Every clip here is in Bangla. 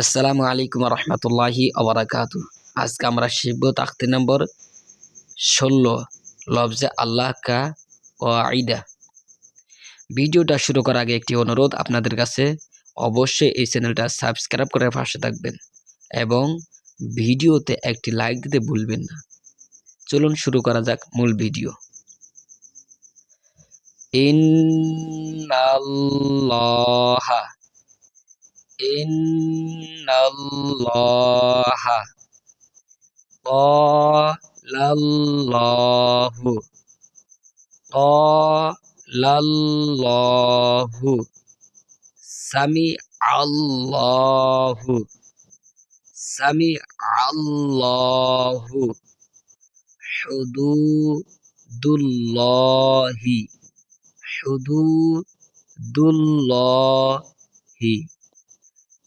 আসসালামু আলাইকুম রহমতুল্লাহি আবরাকাতু আজকে আমরা শিখব তাখতি নম্বর ষোলো, লফজে আল্লাহ কা ও আইদা ভিডিওটা শুরু করার আগে একটি অনুরোধ, আপনাদের কাছে অবশ্যই এই চ্যানেলটা সাবস্ক্রাইব করে পাশে থাকবেন এবং ভিডিওতে একটি লাইক দিতে ভুলবেন না। চলুন শুরু করা যাক মূল ভিডিও। ইন্নাল্লাহা ইন্নাল্লাহা ক্বালাল্লাহু ক্বালাল্লাহু সামি আল্লাহু সামি আল্লাহু হুদুদুল্লাহি হুদুদুল্লাহি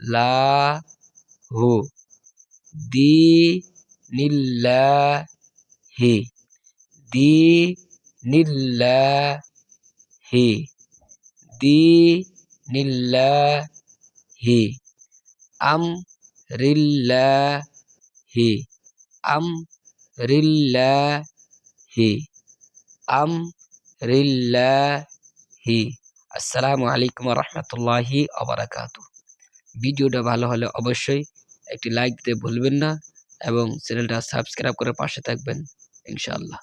لاهو دين الله دين الله دين الله أمر الله أمر الله أمر الله السلام عليكم ورحمة الله وبركاته. ভিডিওটা ভালো হলে অবশ্যই একটি লাইক দিতে ভুলবেন না এবং চ্যানেলটা সাবস্ক্রাইব করে পাশে থাকবেন, ইনশাআল্লাহ।